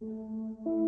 Música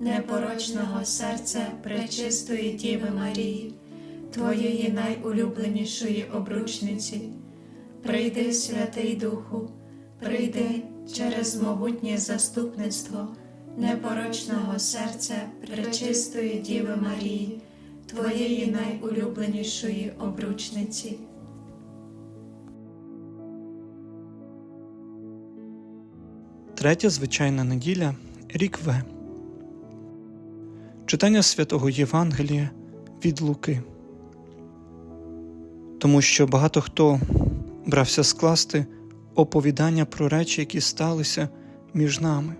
непорочного серця Пречистої Діви Марії, Твоєї найулюбленішої обручниці. Прийди, Святий Духу, прийди через могутнє заступництво непорочного серця Пречистої Діви Марії, Твоєї найулюбленішої обручниці. Третя звичайна неділя рік В. Читання святого Євангелія від Луки. Тому що багато хто брався скласти оповідання про речі, які сталися між нами,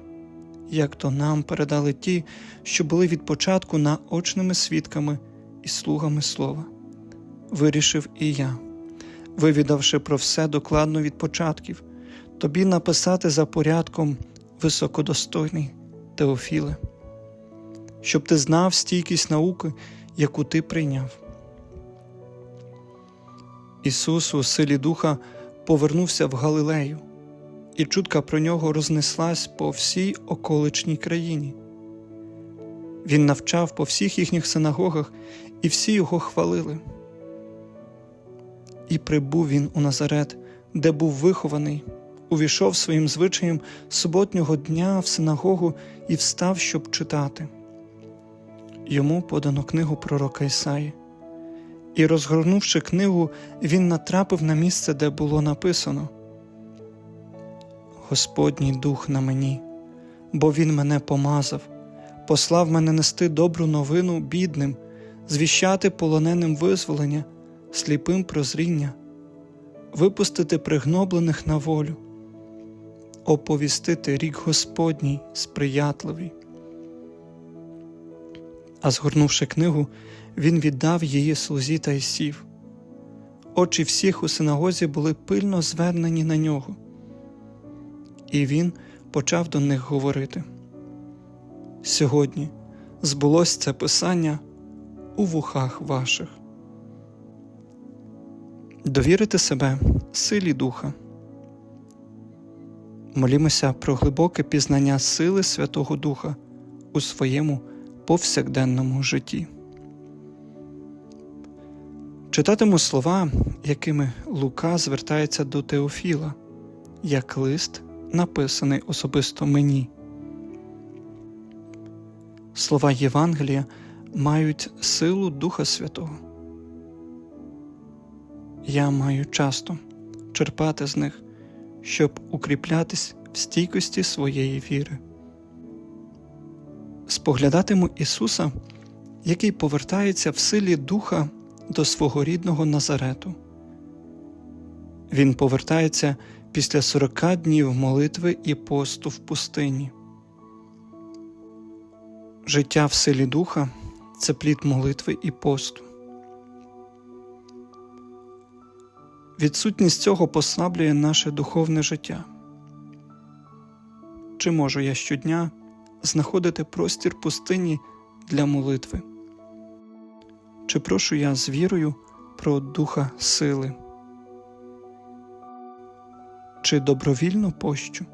як то нам передали ті, що були від початку наочними свідками і слугами слова. Вирішив і я, вивідавши про все докладно від початків, тобі написати за порядком високодостойний Теофіле, щоб ти знав стійкість науки, яку ти прийняв. Ісус у силі Духа повернувся в Галилею, і чутка про нього рознеслась по всій околичній країні. Він навчав по всіх їхніх синагогах, і всі його хвалили. І прибув він у Назарет, де був вихований, увійшов своїм звичаєм суботнього дня в синагогу і встав, щоб читати. Йому подано книгу пророка Ісаї. І, розгорнувши книгу, він натрапив на місце, де було написано Господній дух на мені, бо Він мене помазав, послав мене нести добру новину бідним, звіщати полоненим визволення, сліпим прозріння, випустити пригноблених на волю, оповістити рік Господній сприятливий. А згорнувши книгу, він віддав її слузі та й сів. Очі всіх у синагозі були пильно звернені на нього, і він почав до них говорити. Сьогодні збулось це писання у вухах ваших. Довірити себе силі духа. Молімося про глибоке пізнання сили Святого Духа у своєму повсякденному житті. Читатиму слова, якими Лука звертається до Теофіла, як лист, написаний особисто мені. Слова Євангелія мають силу Духа Святого. Я маю часто черпати з них, щоб укріплятись в стійкості своєї віри. Споглядатиму Ісуса, який повертається в силі Духа до свого рідного Назарету. Він повертається після сорока днів молитви і посту в пустині. Життя в силі Духа це плід молитви і посту. Відсутність цього послаблює наше духовне життя. Чи можу я щодня знаходити простір пустині для молитви? Чи прошу я з вірою про духа сили? Чи добровільно пощу?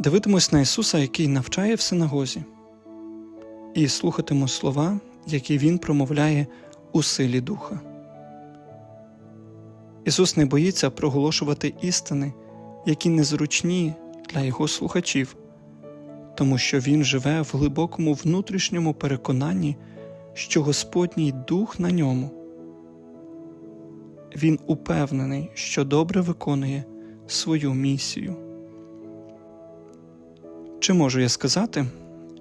Дивитимусь на Ісуса, який навчає в синагозі, і слухатиму слова, які Він промовляє у силі Духа. Ісус не боїться проголошувати істини, які незручні для Його слухачів, тому що Він живе в глибокому внутрішньому переконанні, що Господній Дух на ньому. Він упевнений, що добре виконує свою місію. Чи можу я сказати,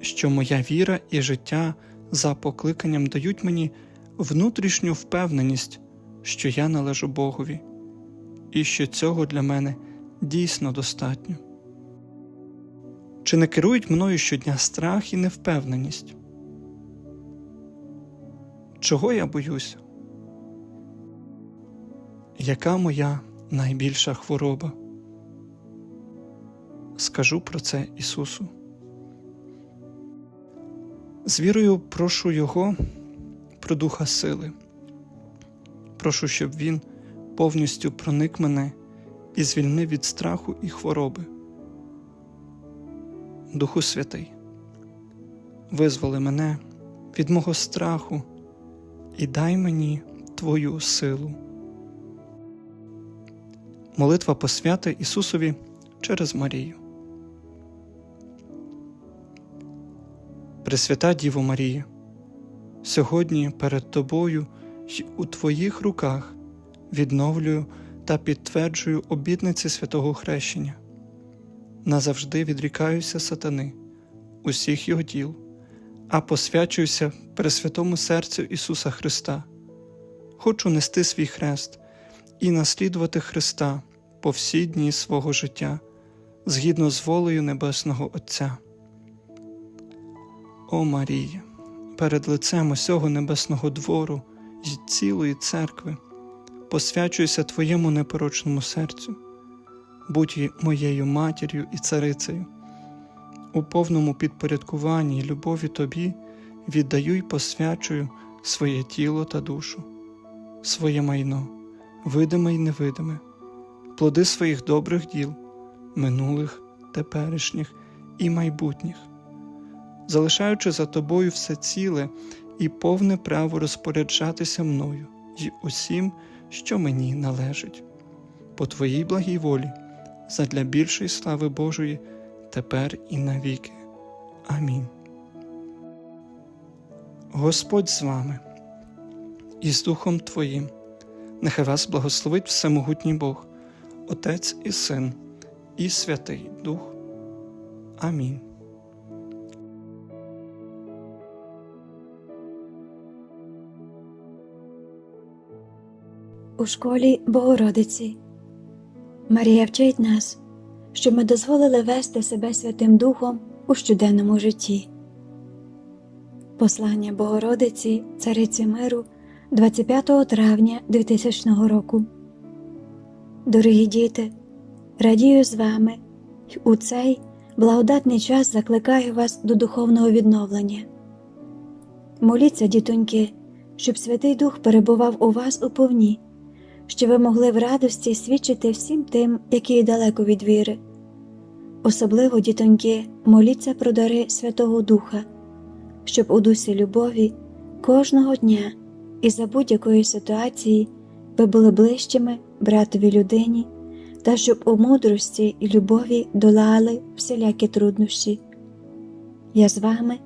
що моя віра і життя за покликанням дають мені внутрішню впевненість, що я належу Богові, і що цього для мене дійсно достатньо? Чи не керують мною щодня страх і невпевненість? Чого я боюся? Яка моя найбільша хвороба? Скажу про це Ісусу. З вірою прошу Його про духа сили. Прошу, щоб Він повністю проник мене і звільнив від страху і хвороби. Духу Святий, визволи мене від мого страху і дай мені Твою силу. Молитва посвяти Ісусові через Марію. Пресвята Діво Марія, сьогодні перед Тобою й у Твоїх руках відновлюю та підтверджую обітниці святого хрещення. Назавжди відрікаюся сатани, усіх його діл, а посвячуюся Пресвятому серцю Ісуса Христа. Хочу нести свій хрест і наслідувати Христа по всі дні свого життя, згідно з волею Небесного Отця. О Марія, перед лицем усього небесного двору й цілої церкви, посвячуюся Твоєму непорочному серцю, будь моєю матір'ю і царицею. У повному підпорядкуванні й любові Тобі віддаю й посвячую своє тіло та душу, своє майно, видиме й невидиме, плоди своїх добрих діл, минулих, теперішніх і майбутніх залишаючи за тобою все ціле і повне право розпоряджатися мною й усім, що мені належить, по Твоїй благій волі, задля більшої слави Божої, тепер і навіки. Амінь. Господь з вами і з Духом Твоїм, нехай вас благословить Всемогутній Бог, Отець і Син, і Святий Дух. Амінь. у школі Богородиці. Марія вчить нас, щоб ми дозволили вести себе Святим Духом у щоденному житті. Послання Богородиці, Цариці Миру 25 травня 2000 року. Дорогі діти, радію з вами у цей благодатний час закликаю вас до духовного відновлення. Моліться, дітоньки, щоб Святий Дух перебував у вас у повні щоб ви могли в радості свідчити всім тим, які далеко від віри. Особливо, дітоньки, моліться про дари Святого Духа, щоб у дусі любові кожного дня і за будь-якої ситуації ви були ближчими братові людині та щоб у мудрості і любові долали всілякі труднощі. Я з вами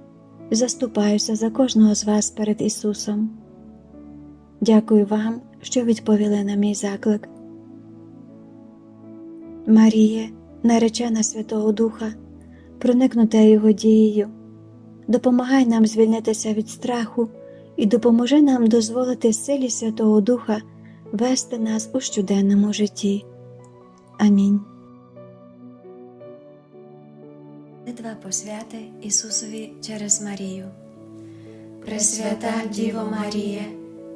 заступаюся за кожного з вас перед Ісусом. Дякую вам що відповіли на мій заклик. Маріє, наречена Святого Духа, проникнута Його дією, допомагай нам звільнитися від страху і допоможи нам дозволити силі Святого Духа вести нас у щоденному житті. Амінь. Молитва посвяти Ісусові через Марію. Пресвята Діво Марія,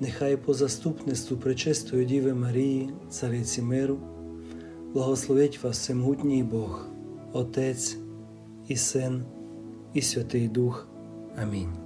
Нехай по заступництву Пречистої Діви Марії, Цариці миру, благословить вас всемогутній Бог, Отець і Син, і Святий Дух. Амінь.